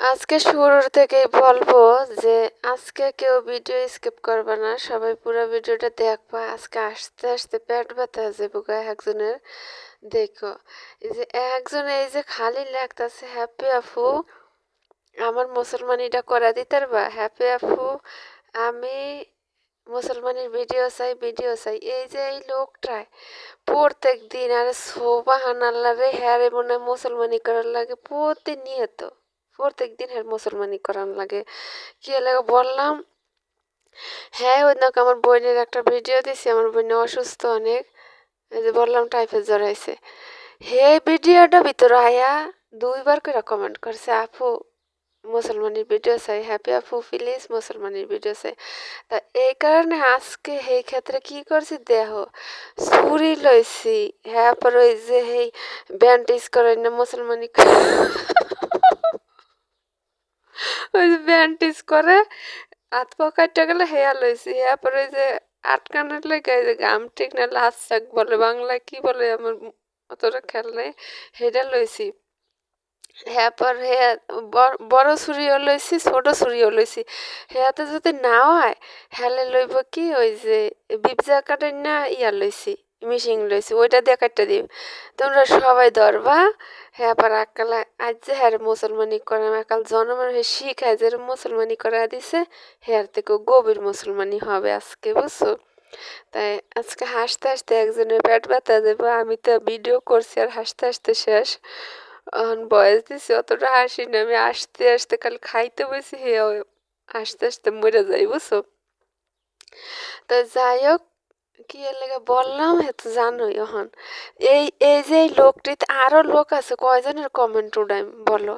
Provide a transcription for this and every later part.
আজকে শুরুর থেকেই বলব যে আজকে কেউ ভিডিও স্কিপ করবে না। সবাই পুরো ভিডিওটা দেখবা। আজকে আস্তে আস্তে পেট ব্যথা আছে বুকা একজনের। দেখো, এই যে একজন এই যে খালি লাগতেছে হ্যাপি আফু আমার মুসলমানিটা করা দিতে পারবা? হ্যাপি আফু আমি মুসলমানের ভিডিও চাই ভিডিও চাই। এই যে এই লোকটায় প্রত্যেক দিন আরে সোবাহান আল্লাহ রে হ্যাঁ রে, মনে হয় মুসলমানি করার লাগে প্রতিনিয়ত। প্রত্যেক দিন হ্যাঁ মুসলমানি করার লাগে কি লাগে বললাম হ্যাঁ ওই নাকি আমার বোনের একটা ভিডিও দিছি আমার বোন অসুস্থ অনেক এই যে বললাম টাইফের জ্বর হয়েছে হে ভিডিওটা ভিতরে আয়া দুইবার করে কমেন্ট করছে আপু মুসলমানের ভিডিও চাই হ্যাপি আপু প্লিজ মুসলমানের ভিডিও চাই তা এই কারণে আজকে সেই ক্ষেত্রে কি করছি দেহ চুরি লইছি হ্যাঁ পর ওই যে সেই ব্যান্ডেজ করে না মুসলমানি ওই যে ব্যান্ডেজ করে, হাত পা গেলে হেয়া লইছি, হেয়া পরে ওই যে আটকানোর লেগে যে গাম ঠিক না, লাশ শাক বলে, বাংলায় কি বলে আমার অতটা খেয়াল নেই সেটা লইছি। হ্যাঁ পর হ্যাঁ বড় ছুরিও লইছি, ছোট ছুরিও লইছি। হ্যাঁতে যদি না হয় হ্যালে লইব কি? ওই যে বিপজা কাটেন না ইয়া লইছি। মিশিং লইছি ওইটা দিয়ে দিই তোমরা সবাই ধরবা। হ্যাঁ পর একাল আজ যে হ্যাঁ মুসলমানি করে একাল জন্মের হয়ে শিখায় যে মুসলমানি করা দিছে হ্যাঁ থেকে গভীর মুসলমানি হবে আজকে, বুঝছ? তাই আজকে হাসতে হাসতে একজনের পেট ব্যথা দেবো, আমি তো ভিডিও করছি আর হাসতে হাসতে শেষ। এখন বয়স দিছি, অতটা হাসি না, আমি আসতে আসতে কাল খাইতে বসে, হে আস্তে আস্তে মরে যাই, বুঝছ? তো যাই হোক কি এর লেগে বললাম? হে তো জানোই এখন এই এই যে এই লোকটিতে আরও লোক আছে, কয়জনের কমেন্ট উঠাই বলো?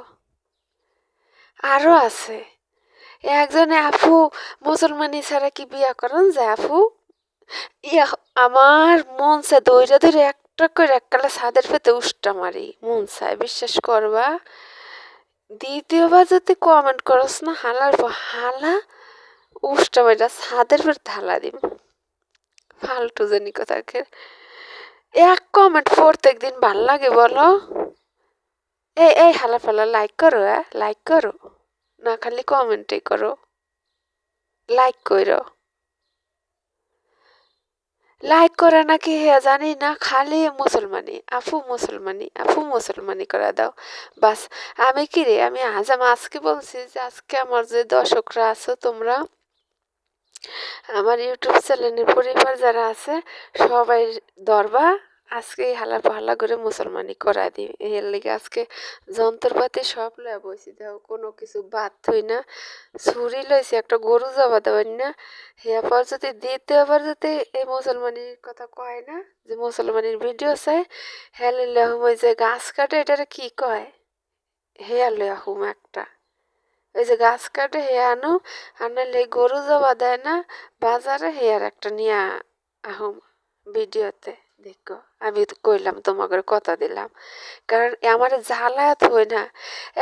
আরও আছে। একজনে আফু মুসলমানি ছাড়া কি বিয়া করেন যে আফু ইয়া, আমার মন সে দইরা ধরে এক টক করে এককালে ছাদের পেতে উষ্টা মারি। মন চায়, বিশ্বাস করবা, দ্বিতীয়বার যদি কমেন্ট করস না, হালার পর হালা উষ্টা মারিটা ছাদের পেতে ঢালা দিম। ফালতু জানি কথাকে এক কমেন্ট প্রত্যেক দিন ভালো লাগে বলো। এই এই হালা ফালা লাইক করো হ্যাঁ লাইক করো। না খালি কমেন্টই করো। লাইক করো লাইক করে নাকি হে জানি না, খালি মুসলমানি। আফু মুসলমানি আফু মুসলমানি করে দাও। বাস, আমি কি রে, আমি আজ আজকে বলছি যে আজকে আমার যে দর্শকরা আছো তোমরা আমার ইউটিউব চ্যানেলের পরিবার যারা আছে, সবাই দরবা আজকে হালা পাহালা করে মুসলমানি করা দিই এর লেগে আজকে যন্ত্রপাতি সব লয়ে বসি দেখো, কোনো কিছু বাদ থই না। ছুরি লইছি, একটা গরু জবা দেবেন না। পর যদি দিতে, আবার যদি এই মুসলমানির কথা কয় না, যে মুসলমানির ভিডিও লইলে ওই যে গাছ কাটে, এটারে কি কয়? হেয়া লইয়া হুম একটা। ওই যে গাছ কাটে হে আনো আনলে গরু জবা দেয় না, বাজারে হেয়ার একটা নিয়ে আহম ভিডিওতে, দেখো। আমি কইলাম, তোমাকে কথা দিলাম। কারণ আমার জ্বালায়াত হয় না।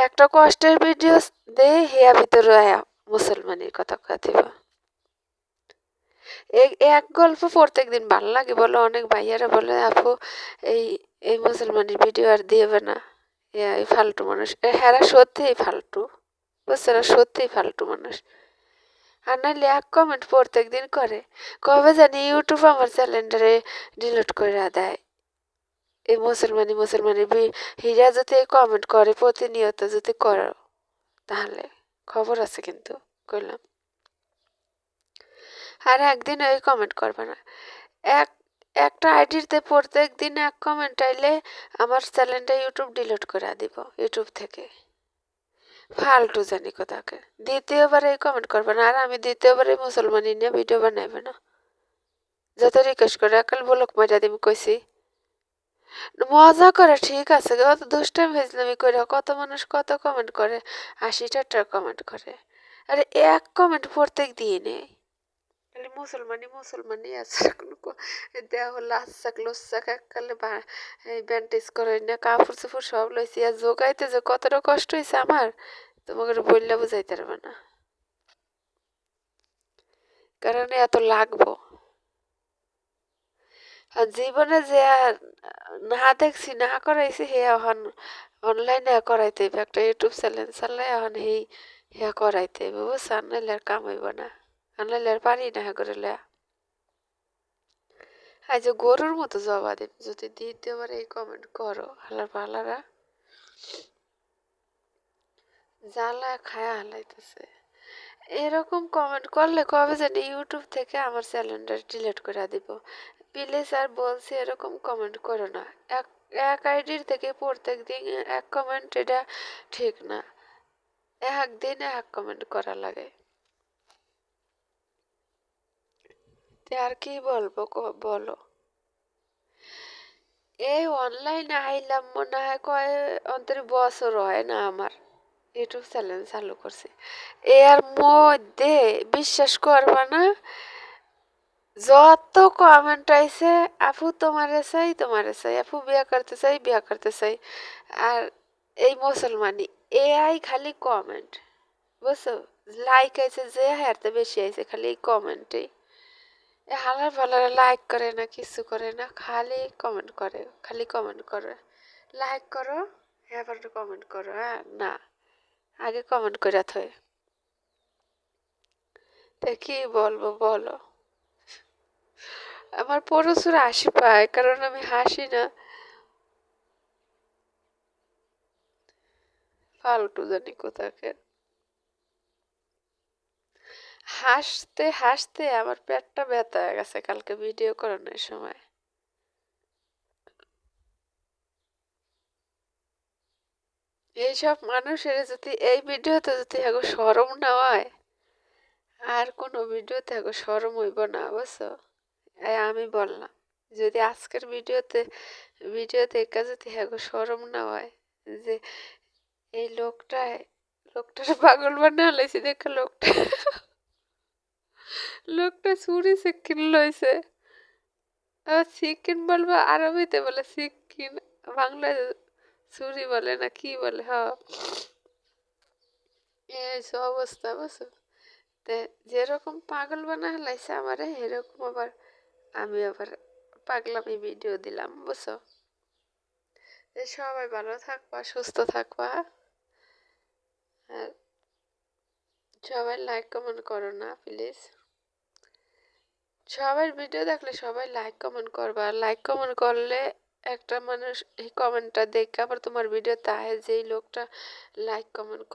একটা কষ্টের ভিডিও দে, হেয়া ভিতরে আয়া, মুসলমানের কথা কথা এক গল্প প্রত্যেক দিন ভালো লাগে বলো, অনেক ভাইয়ারা বলে, আপু, এই এই মুসলমানের ভিডিও আর দিবে না। এই ফালতু মানুষ। হেরা সত্যিই ফালতু। না সত্যিই ফালতু মানুষ। আর নাহলে এক কমেন্ট প্রত্যেক দিন করে, কবে জানি ইউটিউব আমার চ্যালেন্ডারে ডিলিট করে দেয়। এই মুসলমানি মুসলমানি হিরা যদি কমেন্ট করে, প্রতিনিয়ত যদি করো, তাহলে খবর আছে কিন্তু করলাম আর একদিন ওই কমেন্ট করবে না। এক, একটা আইডিতে প্রত্যেক দিন এক কমেন্ট আইলে আমার চ্যানেলটা ইউটিউব ডিলিট করে দিব ইউটিউব থেকে। ফালতু জানি কোথাকে। দ্বিতীয়বার কমেন্ট করবে না। আর আমি দ্বিতীয়বারে মুসলমানি নিয়ে ভিডিও বানাইবে না। যত রিকোয়েস্ট করে একাল বলক মজা দিম, কইছি। মজা করে ঠিক আছে অত দুষ্টাইম ভেজলামি করে কত মানুষ কত কমেন্ট করে, আশিটা কমেন্ট করে। আরে এক কমেন্ট প্রত্যেক দিয়ে নেই খালি মুসলমানি মুসলমানি আছে দেহ লাচ্চাক লোচ্চাক, এককালে ব্যান্ডেজ করে না কাপড় চোপড় সব লইছি। আর যোগাইতে যে কতটা কষ্ট হয়েছে আমার। তোমাকে বললে বুঝাইতে পারবে না। কারণ এত লাগবো। আর জীবনে যে না দেখছি, না করাইছি, হে এখন অনলাইনে করাইতে হইবে। একটা ইউটিউব চ্যানেল চালাই এখন এই হ্যাঁ করাইতে হইবে বুঝছেন নাইলে আর কাম হইব না। নাইলে আর পারি না হ্যাঁ করে লয়া। যে গরুর মতো জবা দিন যদি দ্বিতীয়বার এই কমেন্ট করো, হালার পালারা। জ্বালা খায়া হালাইতেছে। এরকম কমেন্ট করলে কবে জানি ইউটিউব থেকে আমার চ্যানেলটা ডিলিট করে দিব। প্লিজ আর বলছি এরকম কমেন্ট করো না। এক এক আইডির থেকে প্রত্যেক দিন এক কমেন্ট এটা ঠিক না। একদিনে এক কমেন্ট করা লাগে। আর কি বলব বলো। এই অনলাইনে আইলাম মনে হয় কয় অন্তর বছর হয় না আমার। ইউটিউব চ্যানেল চালু করছি। এর মধ্যে বিশ্বাস করবা না, যত কমেন্ট আইছে, আপু, তোমারে চাই তোমারে চাই, আপু, বিয়া করতে চাই, বিয়া করতে চাই। আর এই মুসলমানি এআই খালি কমেন্ট বুঝছ? লাইক আইছে যে হারতে বেশি আইছে, খালি এই কমেন্টেই এ হালার ফালার লাইক করে না, কিছু করে না, খালি কমেন্ট করে, খালি কমেন্ট করে। লাইক করো এবার কমেন্ট করো হ্যাঁ? না। আগে কমেন্ট করে থয় তা কি বলব বলো? আমার প্রচুর হাসি পায়, কারণ আমি হাসি না। ফালতু জানি কোথাকে। হাসতে হাসতে আমার পেটটা ব্যথা হয়ে গেছে কালকে ভিডিও করানোর সময়। এইসব মানুষের যদি এই ভিডিওতে যদি এখন সরম না হয়, আর কোনো ভিডিওতে এখন সরম হইব না, বুঝছ? আমি বললাম, যদি আজকের ভিডিওতে ভিডিওতে দেখে যদি এখন সরম না হয়, যে এই লোকটায়, লোকটার পাগল বানা হলাইছে দেখে লোকটা। লোকটা চুরি সিকিন লইছে। সিকিন বলব আরবিতে বলে সিকিন বাংলায় চুরি বলে না কি বলে হ এই অবস্থা বুঝছ? যেরকম পাগল বানা হলাইছে আমারে, এরকম আবার আমি আবার পাগলামি ভিডিও দিলাম, বুঝছ? সবাই ভালো থাকবা, সুস্থ থাকবা। আর সবাই লাইক কমেন্ট করো না প্লিজ সবার ভিডিও দেখলে সবাই লাইক কমেন্ট করবা। লাইক কমেন্ট করলে একটা মানুষ এই কমেন্টটা দেখে আবার তোমার ভিডিও তাহে যেই লোকটা লাইক কমেন্ট